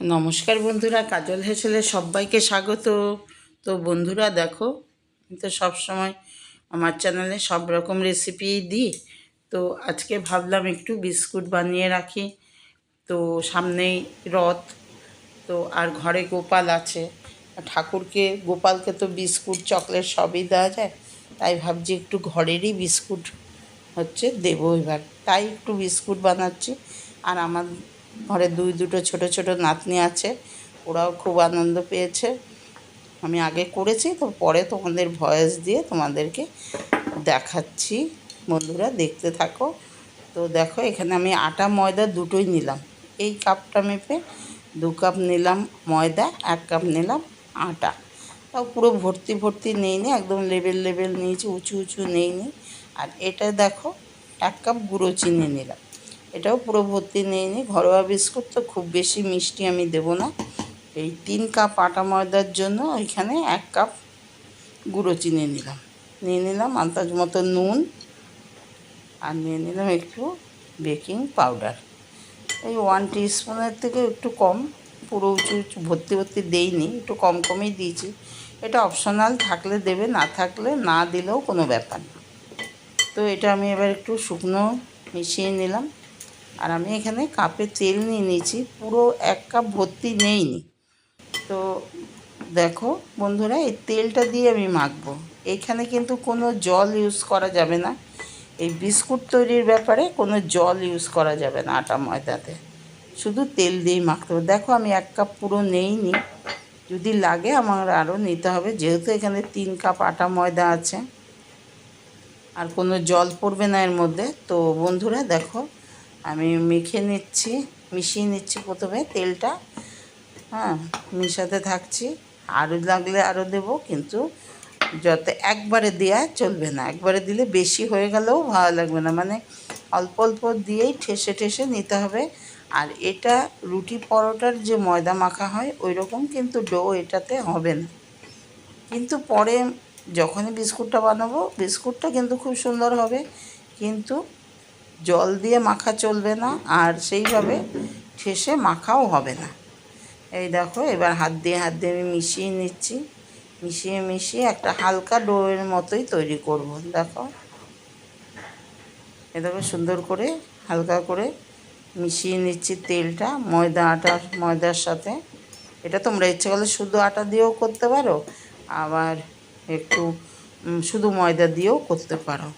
নমস্কার বন্ধুরা, কাজল হেসেলে সবাইকে স্বাগত। তো বন্ধুরা, দেখো তো সবসময় আমার চ্যানেলে সব রকম রেসিপি দিই। তো আজকে ভাবলাম একটু বিস্কুট বানিয়ে রাখি। তো সামনেই রথ, তো আর ঘরে গোপাল আছে। ঠাকুরকে, গোপালকে তো বিস্কুট, চকলেট সবই দেওয়া যায়। তাই ভাবছি একটু ঘরেরই বিস্কুট হচ্ছে দেবো এবার। তাই একটু বিস্কুট বানাচ্ছি। আর আমার ঘরে দুই, দুটো ছোট ছোট নাতনি আছে, ওরাও খুব আনন্দ পেয়েছে। আমি আগে করেছি, তো পরে তোমাদের ভয়েস দিয়ে তোমাদেরকে দেখাচ্ছি। বন্ধুরা, দেখতে থাকো। তো দেখো, এখানে আমি আটা, ময়দা দুটোই নিলাম। এই কাপটা মেপে দু কাপ নিলাম ময়দা, এক কাপ নিলাম আটা। তাও পুরো ভর্তি ভর্তি নেই নি, একদম লেবেল লেবেল নিয়েছি, উঁচু উঁচু নেই নি। আর এটা দেখো, এক কাপ গুঁড়ো চিনি নিলাম। এটাও পুরো ভর্তি নেই নি। ঘরোয়া বিস্কুট তো খুব বেশি মিষ্টি আমি দেবো না। এই তিন কাপ আটা ময়দার জন্য এখানে এক কাপ গুঁড়ো চিনি নিলাম। নিয়ে নিলাম আন্দাজ মতো নুন আর নিয়ে নিলাম একটু বেকিং পাউডার। এই ওয়ান স্পুনের থেকে একটু কম, পুরো উঁচু উঁচু ভর্তি ভর্তি দেইনি একটু কম কমই দিয়েছি। এটা অপশনাল থাকলে দেবে, না থাকলে না দিলেও কোনো ব্যাপার না। তো এটা আমি এবার একটু শুকনো মিশিয়ে নিলাম। আর আমি এখানে কাপে তেল নিয়ে নিয়েছি, পুরো এক কাপ ভর্তি নেইনি। তো দেখো বন্ধুরা, এই তেলটা দিয়ে আমি মাখবো। এখানে কিন্তু কোনো জল ইউজ করা যাবে না। এই বিস্কুট তৈরির ব্যাপারে কোনো জল ইউজ করা যাবে না আটা ময়দাতে। শুধু তেল দিয়েই মাখতে হবে। দেখো আমি এক কাপ পুরো নেইনি। যদি লাগে আমার আরও নিতে হবে। যেহেতু এখানে তিন কাপ আটা ময়দা আছে, আর কোনো জল পড়বে না এর মধ্যে। তো বন্ধুরা দেখো আমি মেখে নিচ্ছি, মিশিয়ে নিচ্ছি প্রথমে তেলটা। হ্যাঁ মিশাতে থাকছি। আরও লাগলে আরও দেবো, কিন্তু যাতে একবারে দেওয়া চলবে না। একবারে দিলে বেশি হয়ে গেলেও ভালো লাগবে না। মানে অল্প অল্প দিয়েই ঠেসে ঠেসে নিতে হবে। আর এটা রুটি পরোটার যে ময়দা মাখা হয় ওই রকম কিন্তু ডো এটাতে হবে না। কিন্তু পরে যখনই বিস্কুটটা বানাবো, বিস্কুটটা কিন্তু খুব সুন্দর হবে। কিন্তু জল দিয়ে মাখা চলবে না, আর সেইভাবে ঠেসে মাখাও হবে না। এই দেখো, এবার হাত দিয়ে হাত দিয়ে আমি মিশিয়ে নিচ্ছি। মিশিয়ে মিশিয়ে একটা হালকা ডোয়ের মতোই তৈরি করব, দেখো। এ দেখো, সুন্দর করে হালকা করে মিশিয়ে নিচ্ছি তেলটা, ময়দা আটার, ময়দার সাথে। এটা তোমরা ইচ্ছে করলে শুধু আটা দিয়েও করতে পারো, আবার একটু শুধু ময়দা দিয়েও করতে পারো।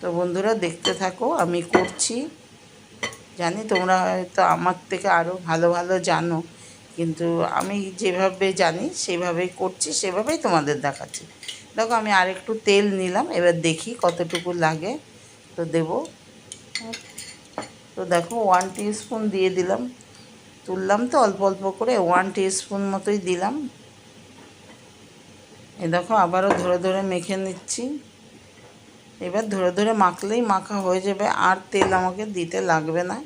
তো বন্ধুরা, দেখতে থাকো, আমি করছি। জানি তোমরা হয়তো আমার থেকে আরও ভালো ভালো জানো, কিন্তু আমি যেভাবে জানি সেভাবেই করছি, সেভাবেই তোমাদের দেখাচ্ছি। দেখো, আমি আরেকটু তেল নিলাম, এবার দেখি কতটুকু লাগে, তো দেব। তো দেখো ওয়ান স্পুন দিয়ে দিলাম। তুললাম তো, অল্প অল্প করে ওয়ান স্পুন মতোই দিলাম। এ দেখো, আবারও ধরে ধরে মেখে নিচ্ছি। এবার ধরে ধরে মাখলেই মাখা হয়ে যাবে, আর তেল আমাকে দিতে লাগবে না।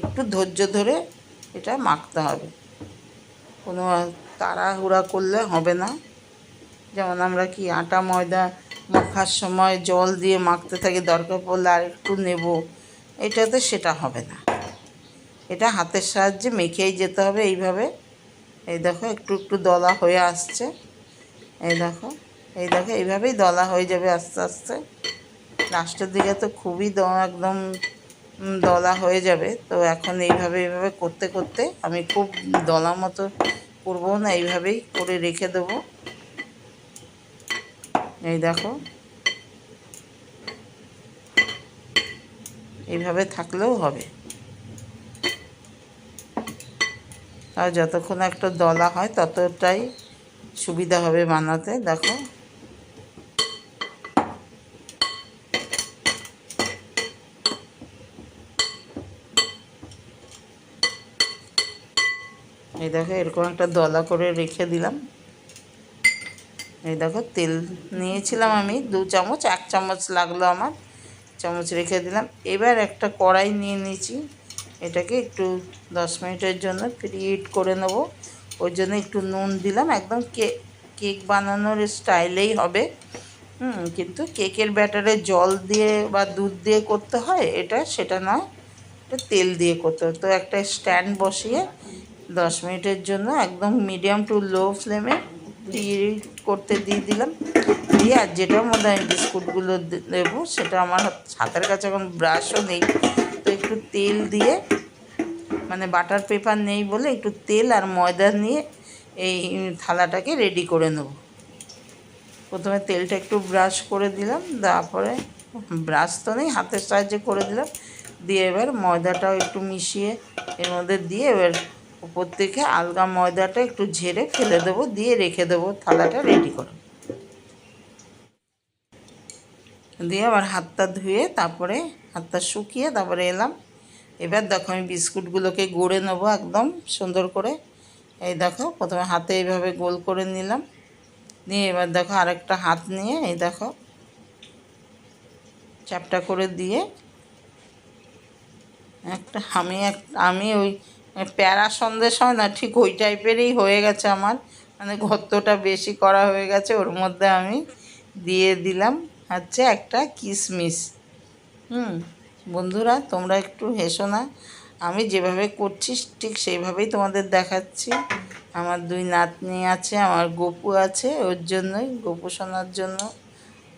একটু ধৈর্য ধরে এটা মাখতে হবে। কোনো তাড়াহুড়া করলে হবে না। যেমন আমরা কি আটা, ময়দা মাখার সময় জল দিয়ে মাখতে থাকি, দরকার পড়লে আর একটু নেব, এটাতে সেটা হবে না। এটা হাতের সাহায্যে মেখেই যেতে হবে এইভাবে। এই দেখো, একটু একটু দলা হয়ে আসছে। এই দেখো এই দেখো, এইভাবেই দলা হয়ে যাবে আস্তে আস্তে। লাস্টের দিকে তো খুবই দ একদম দলা হয়ে যাবে। তো এখন এইভাবে এইভাবে করতে করতে আমি খুব দলা মতো করব না, এইভাবেই করে রেখে দেবো। এই দেখো। এইভাবে থাকলেও হবে। আর যতক্ষণ একটা দলা হয়, ততটাই সুবিধা হবে বানাতে। দেখো। এই দেখো এরকম একটা দলা করে রেখে দিলাম। এই দেখো তেল নিয়েছিলাম আমি, দু চামচ, এক চামচ লাগল আমার, চামচ রেখে দিলাম। এবার একটা কড়াই নিয়ে নিয়েছি, এটাকে একটু দশ মিনিটের জন্য প্রিহিট করে নেব। ওই জন্য একটু নুন দিলাম, একদম কেক কেক বানানোর স্টাইলেই হবে। হুম, কিন্তু কেকের ব্যাটারে জল দিয়ে বা দুধ দিয়ে করতে হয়, এটা সেটা নয়, এটা তেল দিয়ে করতে হয়। তো একটা স্ট্যান্ড বসিয়ে দশ মিনিটের জন্য একদম মিডিয়াম টু লো ফ্লেমে করতে দিয়ে দিলাম। দিয়ে আর যেটার মধ্যে আমি বিস্কুটগুলো দেবো, সেটা আমার হাতের কাছে এখন ব্রাশও নেই। তো একটু তেল দিয়ে মানে বাটার পেপার নেই বলে একটু তেল আর ময়দা নিয়ে এই থালাটাকে রেডি করে নেব। প্রথমে তেলটা একটু ব্রাশ করে দিলাম, তারপরে ব্রাশ তো নেই, হাতের সাহায্যে করে দিলাম। দিয়ে এবার ময়দাটাও একটু মিশিয়ে এর মধ্যে দিয়ে এবার উপর থেকে আলগা ময়দাটা একটু ঝেড়ে ফেলে দেবো, দিয়ে রেখে দেবো, থালাটা রেডি করে। দিয়ে আবার হাতটা ধুয়ে তারপরে হাতটা শুকিয়ে তারপরে এলাম। এবার দেখো আমি বিস্কুটগুলোকে গড়ে নেব একদম সুন্দর করে। এই দেখো, প্রথমে হাতে এইভাবে গোল করে নিলাম। নিয়ে এবার দেখো আরেকটা হাত নিয়ে, এই দেখো চ্যাপটা করে দিয়ে একটা আমি এক, আমি ওই প্যারা সন্দেশ হয় না, ঠিক ওই টাইপেরই হয়ে গেছে আমার। মানে গর্তটা বেশি করা হয়ে গেছে, ওর মধ্যে আমি দিয়ে দিলাম হচ্ছে একটা কিশমিশ হুম, বন্ধুরা, তোমরা একটু হেসো না। আমি যেভাবে করছি, ঠিক সেইভাবেই তোমাদের দেখাচ্ছি। আমার দুই নাতনি আছে, আমার গপু আছে, ওর জন্যই, গপু শোনার জন্য।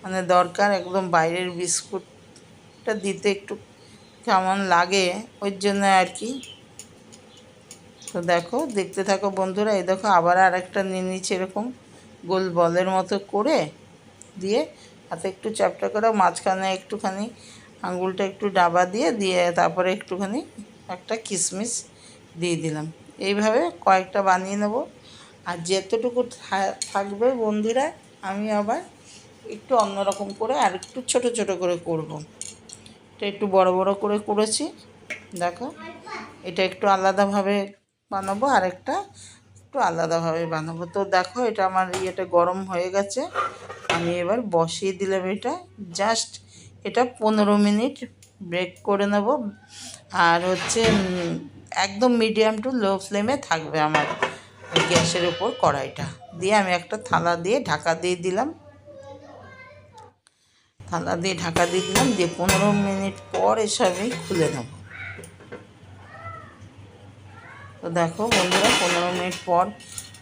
মানে দরকার একদম বাইরের বিস্কুটটা দিতে একটু কেমন লাগে ওই জন্য আর কি। তো দেখো, দেখতে থাকো বন্ধুরা, এই দেখো আবার আর একটা নিয়ে নিচ্ছে এরকম গোল বলের মতো করে দিয়ে হাতে একটু চ্যাপটা করে মাঝখানে একটুখানি আঙুলটা একটু ডাবা দিয়ে দিয়ে তারপরে একটুখানি একটা কিশমিশ দিয়ে দিলাম। এইভাবে কয়েকটা বানিয়ে নেব। আর যেতটুকু থাকবে বন্ধুরা, আমি আবার একটু অন্যরকম করে আর একটু ছোট ছোট করে করব। এটা একটু বড় বড় করে করেছি। দেখো, এটা একটু আলাদাভাবে বানাবো আর একটা একটু আলাদাভাবে বানাবো। তো দেখো, এটা আমার ইয়েটা গরম হয়ে গেছে। আমি এবার বসিয়ে দিলাম এটা। জাস্ট এটা পনেরো মিনিট ব্রেক করে নেব। আর হচ্ছে একদম মিডিয়াম টু লো ফ্লেমে থাকবে আমার গ্যাসের উপর কড়াইটা। দিয়ে আমি একটা থালা দিয়ে ঢাকা দিয়ে দিলাম। থালা দিয়ে ঢাকা দিয়ে দিলাম। দিয়ে পনেরো মিনিট পর এসে আমি খুলে নেব। তো দেখো বন্ধুরা, পনেরো মিনিট পর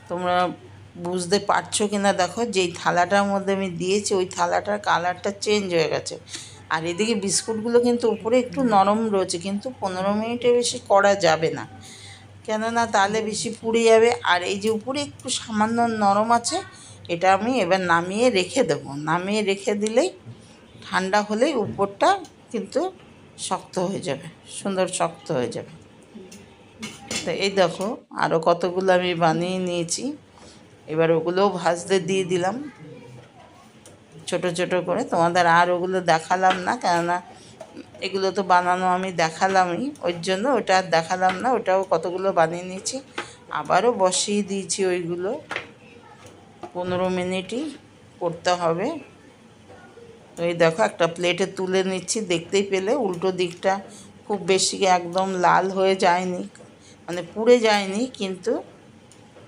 তোমরা বুঝতে পারছ কি না দেখো, যেই থালাটার মধ্যে আমি দিয়েছি, ওই থালাটার কালারটা চেঞ্জ হয়ে গেছে। আর এদিকে বিস্কুটগুলো কিন্তু উপরে একটু নরম রয়েছে, কিন্তু পনেরো মিনিটের বেশি করা যাবে না। কেননা তাহলে বেশি পুড়ে যাবে, আর এই যে উপরে একটু সামান্য নরম আছে, এটা আমি এবার নামিয়ে রেখে দেবো। নামিয়ে রেখে দিলেই ঠান্ডা হলেই উপরটা কিন্তু শক্ত হয়ে যাবে, সুন্দর শক্ত হয়ে যাবে। তো এই দেখো আরও কতগুলো আমি বানিয়ে নিয়েছি। এবার ওগুলোও ভাজতে দিয়ে দিলাম। ছোট ছোট করে। তোমাদের আর ওগুলো দেখালাম না, কেননা এগুলো তো বানানো আমি দেখালামই। ওই জন্য ওটা আর দেখালাম না, ওটাও কতগুলো বানিয়ে নিয়েছি। আবারও বসিয়ে দিয়েছি ওইগুলো। পনেরো মিনিটই করতে হবে। এই দেখো, একটা প্লেটে তুলে নিচ্ছি। দেখতেই পেলে উল্টো দিকটা খুব বেশি একদম লাল হয়ে যায়নি। মানে পুড়ে যায়নি, কিন্তু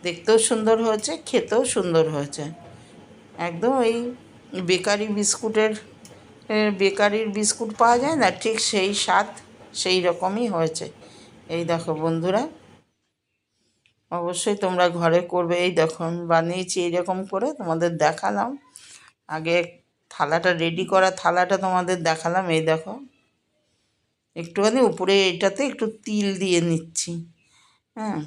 দেখতেও সুন্দর হয়েছে, খেতেও সুন্দর হয়েছে। একদম ওই বেকারি বিস্কুটের বেকারির বিস্কুট পাওয়া যায় না, ঠিক সেই স্বাদ সেই রকমই হয়েছে। এই দেখো বন্ধুরা, অবশ্যই তোমরা ঘরে করবে। এই দেখো আমি বানিয়েছি এইরকম করে, তোমাদের দেখালাম। আগে থালাটা রেডি করা থালাটা তোমাদের দেখালাম, এই দেখো। একটুখানি উপরে এটাতে একটু তিল দিয়ে নিচ্ছি। হ্যাঁ।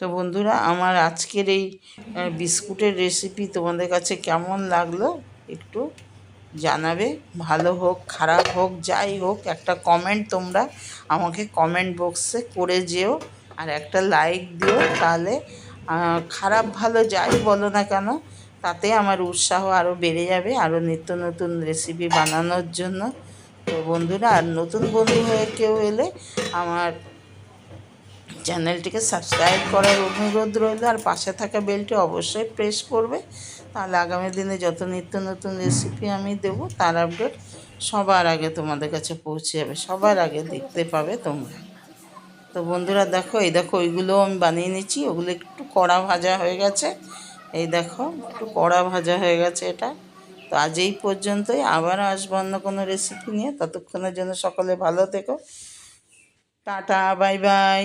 তো বন্ধুরা, আমার আজকের এই বিস্কুটের রেসিপি তোমাদের কাছে কেমন লাগল একটু জানাবে। ভালো হোক, খারাপ হোক, যাই হোক, একটা কমেন্ট তোমরা আমাকে কমেন্ট বক্সে করে যেও আর একটা লাইক দিও। তাহলে খারাপ ভালো যাই বলো না কেন তাতে আমার উৎসাহ আরও বেড়ে যাবে আরও নিত্য নতুন রেসিপি বানানোর জন্য। তো বন্ধুরা, আর নতুন বন্ধু হয়ে কেউ এলে আমার চ্যানেলটিকে সাবস্ক্রাইব করার অনুরোধ রইল, আর পাশে থাকা বেলটি অবশ্যই প্রেস করবে। তাহলে আগামী দিনে যত নিত্য নতুন রেসিপি আমি দেব, তার আপডেট সবার আগে তোমাদের কাছে পৌঁছে যাবে, সবার আগে দেখতে পাবে তোমরা। তো বন্ধুরা, দেখো, এই দেখো, ওইগুলো আমি বানিয়ে নিচ্ছি, ওগুলো একটু কড়া ভাজা হয়ে গেছে। এই দেখো, একটু কড়া ভাজা হয়ে গেছে এটা। তো আজ এই পর্যন্তই আবার আসব অন্য কোনো রেসিপি নিয়ে। ততক্ষণের জন্য সকলে ভালো থেকো। Tata bye bye